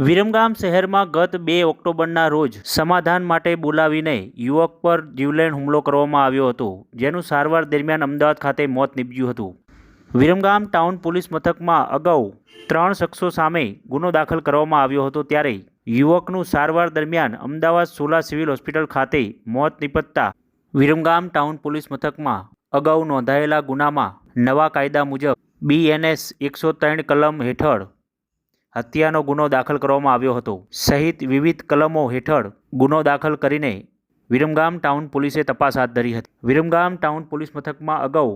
વિરમગામ શહેરમાં ગત બે ઓક્ટોબરના રોજ સમાધાન માટે બોલાવીને યુવક પર જીવલેણ હુમલો કરવામાં આવ્યો હતો, જેનું સારવાર દરમિયાન અમદાવાદ ખાતે મોત નીપજ્યું હતું. વિરમગામ ટાઉન પોલીસ મથકમાં અગાઉ ત્રણ શખ્સો સામે ગુનો દાખલ કરવામાં આવ્યો હતો, ત્યારે યુવકનું સારવાર દરમિયાન અમદાવાદ સોલા સિવિલ હોસ્પિટલ ખાતે મોત નિપજતા વિરમગામ ટાઉન પોલીસ મથકમાં અગાઉ નોંધાયેલા ગુનામાં નવા કાયદા મુજબ બીએનએસ એકસો ત્રણ કલમ હેઠળ હત્યાનો ગુનો દાખલ કરવામાં આવ્યો હતો. સહિત વિવિધ કલમો હેઠળ ગુનો દાખલ કરીને વિરમગામ ટાઉન પોલીસે તપાસ હાથ ધરી હતી. વિરમગામ ટાઉન પોલીસ મથકમાં અગાઉ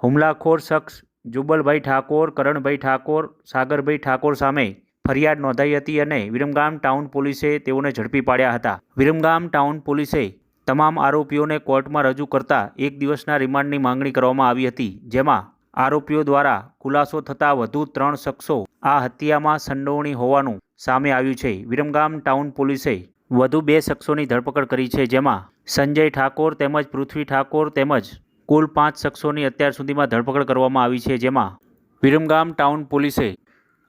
હુમલાખોર શખ્સ જુબલભાઈ ઠાકોર, કરણભાઈ ઠાકોર, સાગરભાઈ ઠાકોર સામે ફરિયાદ નોંધાઈ હતી અને વિરમગામ ટાઉન પોલીસે તેઓને ઝડપી પાડ્યા હતા. વિરમગામ ટાઉન પોલીસે તમામ આરોપીઓને કોર્ટમાં રજૂ કરતા એક દિવસના રિમાન્ડની માંગણી કરવામાં આવી હતી, જેમાં આરોપીઓ દ્વારા ખુલાસો થતાં વધુ ત્રણ શખ્સો આ હત્યામાં સંડોવણી હોવાનું સામે આવ્યું છે. વિરમગામ ટાઉન પોલીસે વધુ બે શખ્સોની ધરપકડ કરી છે, જેમાં સંજય ઠાકોર તેમજ પૃથ્વી ઠાકોર તેમજ કુલ પાંચ શખ્સોની અત્યાર સુધીમાં ધરપકડ કરવામાં આવી છે, જેમાં વિરમગામ ટાઉન પોલીસે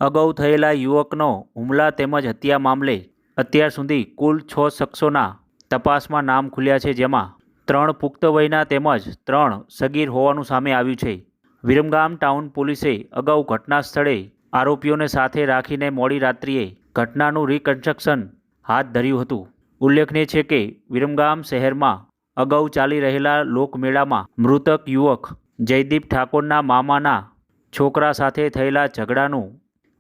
અગાઉ થયેલા યુવકનો હુમલા તેમજ હત્યા મામલે અત્યાર સુધી કુલ છ શખ્સોના તપાસમાં નામ ખુલ્યા છે, જેમાં ત્રણ પુખ્ત વયના તેમજ ત્રણ સગીર હોવાનું સામે આવ્યું છે. વિરમગામ ટાઉન પોલીસે અગાઉ ઘટના સ્થળે આરોપીઓને સાથે રાખીને મોડી રાત્રિએ ઘટનાનું રિકન્સ્ટ્રક્શન હાથ ધર્યું હતું. ઉલ્લેખનીય છે કે વિરમગામ શહેરમાં અગાઉ ચાલી રહેલા લોકમેળામાં મૃતક યુવક જયદીપ ઠાકોરના મામાના છોકરા સાથે થયેલા ઝઘડાનું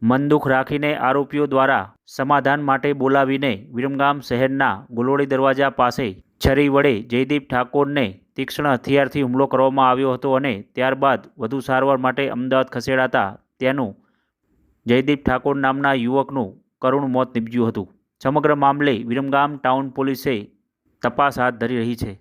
મનદુખ રાખીને આરોપીઓ દ્વારા સમાધાન માટે બોલાવીને વિરમગામ શહેરના ગુલોડી દરવાજા પાસે છરી વડે જયદીપ ઠાકોરને તીક્ષ્ણ હથિયારથી હુમલો કરવામાં આવ્યો હતો અને ત્યારબાદ વધુ સારવાર માટે અમદાવાદ ખસેડાતા તેનું જયદીપ ઠાકોર નામના યુવકનું કરુણ મોત નીપજ્યું હતું. સમગ્ર મામલે વિરમગામ ટાઉન પોલીસે તપાસ હાથ ધરી રહી છે.